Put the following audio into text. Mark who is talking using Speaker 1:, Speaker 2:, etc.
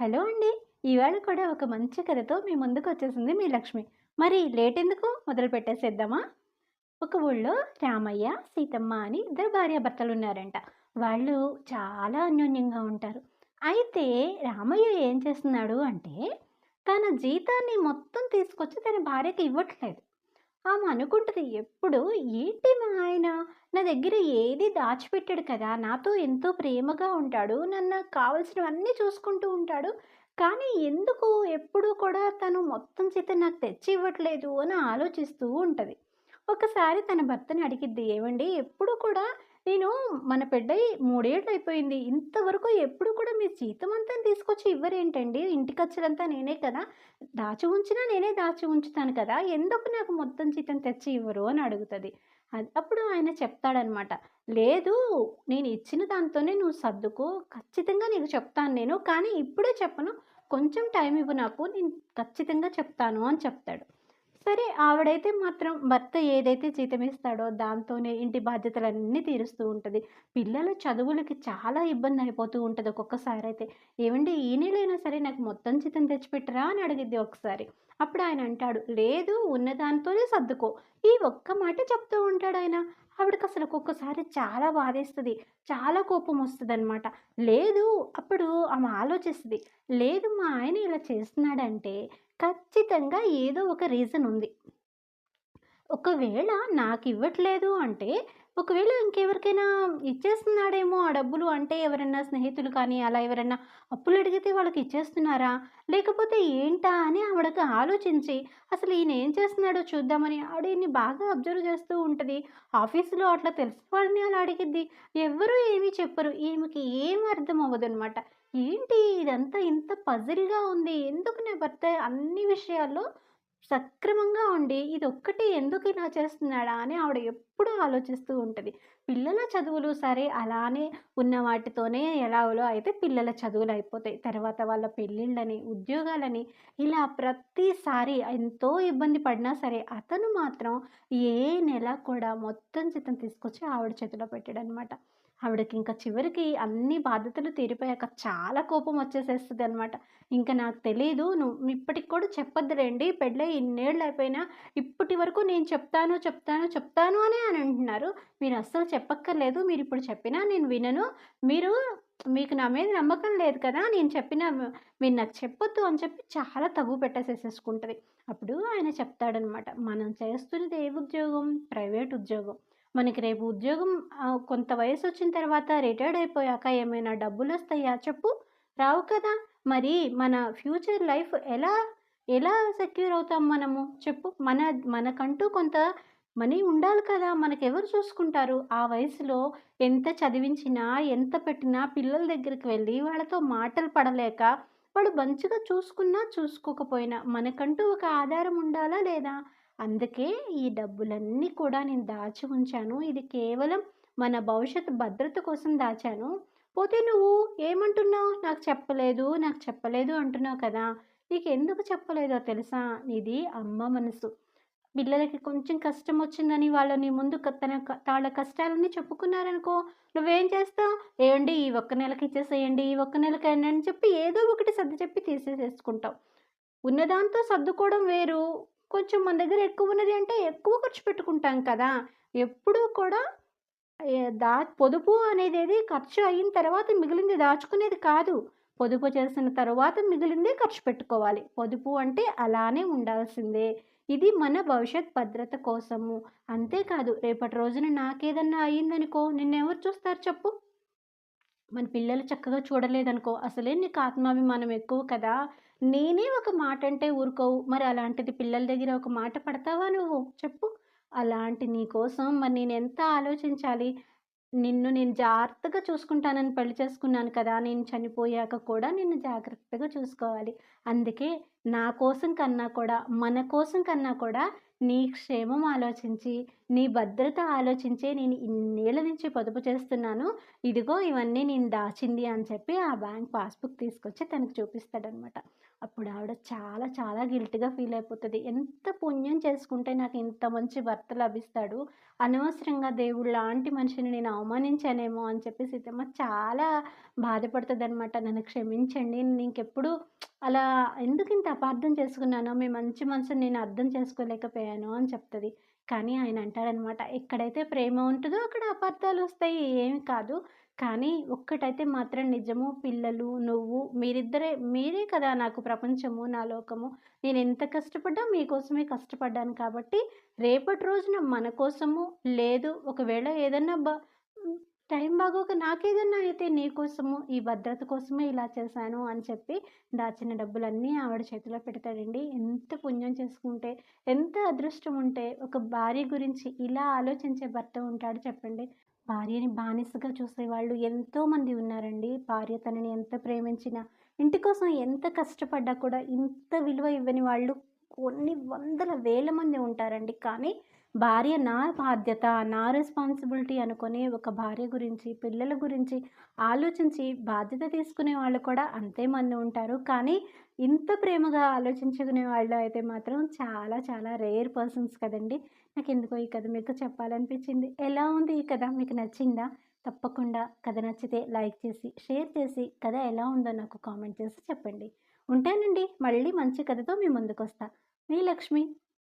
Speaker 1: Hello అండి. ఈవేళ కూడా ఒక మంచి కథతో మీ ముందుకు వచ్చేసింది మీ లక్ష్మి. మరి లేట్ ఎందుకు మొదలు పెట్టేసేద్దామా? ఒక ఊళ్ళో రామయ్య సీతమ్మ అని ఇద్దరు భార్యాభర్తలు ఉన్నారంట వాళ్ళు చాలా అన్యోన్యంగా ఉంటారు. అయితే రామయ్య ఏం చేస్తున్నాడు అంటే తన జీతాన్ని మొత్తం తీసుకొచ్చి తన భార్యకి ఇవ్వట్లేదు. ఆమె అనుకుంటుంది ఎప్పుడు ఏంటి మా ఆయన? నా దగ్గర ఏది దాచిపెట్టాడు కదా! నాతో ఎంతో ప్రేమగా ఉంటాడు. నన్ను కావలసినవన్నీ చూసుకుంటూ ఉంటాడు. కానీ ఎందుకు ఎప్పుడు కూడా తను మొత్తం చేత నాకు తెచ్చి ఇవ్వట్లేదు అని ఆలోచిస్తూ ఉంటుంది. ఒకసారి తన భర్తని అడిగిద్ది ఏమండి ఎప్పుడు కూడా నేను మన పెద్దయి మూడేళ్ళు అయిపోయింది ఇంతవరకు ఎప్పుడు కూడా మీ జీతం అంతా తీసుకొచ్చి ఇవ్వరేంటండి? ఇంటి ఖర్చులంతా నేనే కదా! దాచి ఉంచినా నేనే దాచి ఉంచుతాను కదా! ఎందుకు నాకు మొత్తం జీతం తెచ్చి ఇవ్వరు? అని అడుగుతుంది. అప్పుడు ఆయన చెప్తాడనమాట. లేదు నేను ఇచ్చిన దాంతోనే నువ్వు సర్దుకో. ఖచ్చితంగా నీకు చెప్తాను నేను. కానీ ఇప్పుడే చెప్పను. కొంచెం టైం ఇవ్వు నాకు. నేను ఖచ్చితంగా చెప్తాను అని చెప్తాడు. సరే ఆవిడైతే మాత్రం భర్త ఏదైతే జీతం ఇస్తాడో దాంతోనే ఇంటి బాధ్యతలన్నీ తీరుస్తూ ఉంటుంది. పిల్లల చదువులకి చాలా ఇబ్బంది అయిపోతూ ఉంటుంది ఒక్కొక్కసారి అయితే ఏమండి ఈ నెలైనా సరే నాకు మొత్తం జీతం తెచ్చిపెట్టరా? అని అడిగిద్ది ఒకసారి. అప్పుడు ఆయన అంటాడు లేదు ఉన్నదానితోనే సర్దుకో. ఈ ఒక్క మాట చెప్తూ ఉంటాడు ఆయన. ఆవిడకి అసలు ఒక్కొక్కసారి చాలా బాధేస్తుంది. చాలా కోపం వస్తుంది అనమాట లేదు అప్పుడు ఆమె ఆలోచిస్తుంది. లేదు మా ఆయన ఇలా చేస్తున్నాడంటే ఖచ్చితంగా ఏదో ఒక రీజన్ ఉంది. ఒకవేళ నాకు ఇవ్వట్లేదు అంటే ఒకవేళ ఇంకెవరికైనా ఇచ్చేస్తున్నాడేమో ఆ డబ్బులు అంటే ఎవరైనా స్నేహితులు కానీ అలా ఎవరైనా అప్పులు అడిగితే వాళ్ళకి ఇచ్చేస్తున్నారా? లేకపోతే ఏంటా అని ఆవిడకి ఆలోచించి అసలు ఈయన ఏం చేస్తున్నాడో చూద్దామని ఆవిడ ఈయన్ని బాగా అబ్జర్వ్ చేస్తూ ఉంటుంది. ఆఫీసులో అట్లా తెలిసిన వాళ్ళని అలా అడిగిద్ది. ఎవ్వరూ ఏమీ చెప్పరు. ఈమెకి ఏం అర్థం అవ్వదు అనమాట ఏంటి ఇదంతా ఇంత పజిల్గా ఉంది? ఎందుకు నా భర్త అన్ని విషయాల్లో సక్రమంగా ఉండి ఇది ఒక్కటి ఎందుకు ఇలా చేస్తున్నాడా అని ఆవిడ ఎప్పుడూ ఆలోచిస్తూ ఉంటుంది. పిల్లల చదువులు సరే అలానే ఉన్న వాటితోనే ఎలాగో అయితే పిల్లల చదువులు అయిపోతాయి. తర్వాత వాళ్ళ పెళ్ళిళ్ళని ఉద్యోగాలని ఇలా ప్రతిసారి ఎంతో ఇబ్బంది పడినా సరే అతను మాత్రం ఏ నెల కూడా మొత్తం జీతం తీసుకొచ్చి ఆవిడ చేతిలో పెట్టాడనమాట. ఆవిడకి ఇంకా చివరికి అన్ని బాధ్యతలు తీరిపోయాక చాలా కోపం వచ్చేసేస్తుంది అనమాట ఇంకా నాకు తెలియదు నువ్వు ఇప్పటికి కూడా చెప్పొద్దులేండి పెళ్ళై ఇన్నేళ్ళు అయిపోయినా ఇప్పటి వరకు నేను చెప్తాను చెప్తాను చెప్తాను అని అని అంటున్నారు. మీరు అస్సలు చెప్పక్కర్లేదు మీరు ఇప్పుడు చెప్పినా నేను వినను. మీరు మీకు నా మీద నమ్మకం లేదు కదా నేను చెప్పిన మీరు నాకు చెప్పొద్దు అని చెప్పి చాలా తగు పెట్టేసేసేసుకుంటుంది. అప్పుడు ఆయన చెప్తాడనమాట మనం చేస్తున్నది ఏ ఉద్యోగం? ప్రైవేట్ ఉద్యోగం. మనకి రేపు ఉద్యోగం కొంత వయసు వచ్చిన తర్వాత రిటైర్డ్ అయిపోయాక ఏమైనా డబ్బులు వస్తాయా చెప్పు. రావు కదా. మరి మన ఫ్యూచర్ లైఫ్ ఎలా ఎలా సెక్యూర్ అవుతాం మనము? చెప్పు. మన మనకంటూ కొంత మనీ ఉండాలి కదా. మనకెవరు చూసుకుంటారు? ఆ వయసులో ఎంత చదివించినా ఎంత పెట్టినా పిల్లల దగ్గరికి వెళ్ళి వాళ్ళతో మాటలు పడలేక వాడు మంచిగా చూసుకున్నా చూసుకోకపోయినా మనకంటూ ఒక ఆధారం ఉండాలా లేదా? అందుకే ఈ డబ్బులన్నీ కూడా నేను దాచి ఉంచాను. ఇది కేవలం మన భవిష్యత్ భద్రత కోసం దాచాను. పోతే నువ్వు ఏమంటున్నావు? నాకు చెప్పలేదు నాకు చెప్పలేదు అంటున్నావు కదా. నీకు ఎందుకు చెప్పలేదో తెలుసా? నీది అమ్మ మనసు. పిల్లలకి కొంచెం కష్టం వచ్చిందని వాళ్ళని ముందు తన వాళ్ళ కష్టాలన్నీ చెప్పుకున్నారనుకో నువ్వేం చేస్తావు? ఏమండి ఈ ఒక్క నెలకి ఇచ్చేసేయండి ఈ ఒక్క నెలకి అని చెప్పి ఏదో ఒకటి సర్ది చెప్పి తీసేసేసుకుంటావు. ఉన్నదాంతో సర్దుకోవడం వేరు. కొంచెం మన దగ్గర ఎక్కువ ఉన్నది అంటే ఎక్కువ ఖర్చు పెట్టుకుంటాం కదా! ఎప్పుడూ కూడా దా పొదుపు అనేది ఖర్చు అయిన తర్వాత మిగిలింది దాచుకునేది కాదు. పొదుపు చేసిన తర్వాత మిగిలిందే ఖర్చు పెట్టుకోవాలి. పొదుపు అంటే అలానే ఉండాల్సిందే. ఇది మన భవిష్యత్ భద్రత కోసము. అంతేకాదు రేపటి రోజున నాకేదన్నా అయ్యిందనుకో నిన్నెవరు చూస్తారు చెప్పు? మన పిల్లలు చక్కగా చూడలేదనుకో అసలే నీకు ఆత్మాభిమానం ఎక్కువ కదా. నేనే ఒక మాట అంటే ఊరుకోవు. మరి అలాంటిది పిల్లల దగ్గర ఒక మాట పడతావా నువ్వు? చెప్పు. అలాంటి నీ కోసం మరి నేను ఎంత ఆలోచించాలి? నిన్ను నేను జాగ్రత్తగా చూసుకుంటానని పెళ్ళి చేసుకున్నాను కదా. నేను చనిపోయాక కూడా నిన్ను జాగ్రత్తగా చూసుకోవాలి. అందుకే నా కోసం కన్నా కూడా మన కోసం కన్నా కూడా నీ క్షేమం ఆలోచించి, నీ భద్రత ఆలోచించే నేను ఇన్నేళ్ళ నుంచి పొదుపు చేస్తున్నాను. ఇదిగో ఇవన్నీ నేను దాచింది అని చెప్పి ఆ బ్యాంక్ పాస్‌బుక్ తీసుకొచ్చి తనకు చూపిస్తాడనమాట. అప్పుడు ఆవిడ చాలా చాలా గిల్ట్గా ఫీల్ అయిపోతుంది ఎంత పుణ్యం చేసుకుంటే నాకు ఇంత మంచి భర్త లభిస్తాడు. అనవసరంగా దేవుడు లాంటి మనిషిని నేను అవమానించానేమో అని చెప్పి సీతమ్మ చాలా బాధపడతదనమాట. నన్ను క్షమించండి. నేను ఇంకెప్పుడు అలా ఎందుకింత అపార్థం చేసుకున్నాను మీ మంచి మనసుని నేను అర్థం చేసుకోలేకపోయాను అని చెప్తుంది కానీ ఆయన అంటాడనమాట, ఎక్కడైతే ప్రేమ ఉంటుందో అక్కడ అపార్థాలు వస్తాయి ఏమి కాదు. కానీ ఒక్కటైతే మాత్రం నిజము. పిల్లలు, నువ్వు మీరిద్దరే మీరే కదా నాకు ప్రపంచము, నా లోకము. ఎంత కష్టపడ్డా మీకోసమే కష్టపడ్డాను కాబట్టి, రేపటి రోజున మన కోసము లేదు ఒకవేళ ఏదన్నా బ టైం బాగోక నాకేదన్నా అయితే నీకోసము, ఈ భద్రత కోసమే ఇలా చేశాను అని చెప్పి దాచిన డబ్బులన్నీ ఆవిడ చేతిలో పెడతాడండి. ఎంత పుణ్యం చేసుకుంటే, ఎంత అదృష్టం ఉంటే ఒక భార్య గురించి ఇలా ఆలోచించే భర్త ఉంటాడు చెప్పండి. భార్యని బానిసగా చూసేవాళ్ళు ఎంతోమంది ఉన్నారండి. భార్య తనని ఎంత ప్రేమించినా, ఇంటి కోసం ఎంత కష్టపడ్డా కూడా ఇంత విలువ ఇవ్వని వాళ్ళు కొన్ని వందల, వేల మంది ఉంటారండి. కానీ భార్య నా బాధ్యత, నా రెస్పాన్సిబిలిటీ అనుకునే ఒక భార్య గురించి, పిల్లల గురించి ఆలోచించి బాధ్యత తీసుకునే వాళ్ళు కూడా అంతే మంది ఉంటారు. కానీ ఇంత ప్రేమగా ఆలోచించుకునే వాళ్ళు అయితే మాత్రం చాలా చాలా రేర్ పర్సన్స్ కదండీ! నాకెందుకో ఈ కథ మీకు చెప్పాలనిపించింది. ఎలా ఉంది ఈ కథ? మీకు నచ్చిందా? తప్పకుండా కథ నచ్చితే లైక్ చేసి, షేర్ చేసి, కథ ఎలా ఉందో నాకు కామెంట్ చేసి చెప్పండి. ఉంటానండి. మళ్ళీ మంచి కథతో మీ ముందుకొస్తా. మీ లక్ష్మి.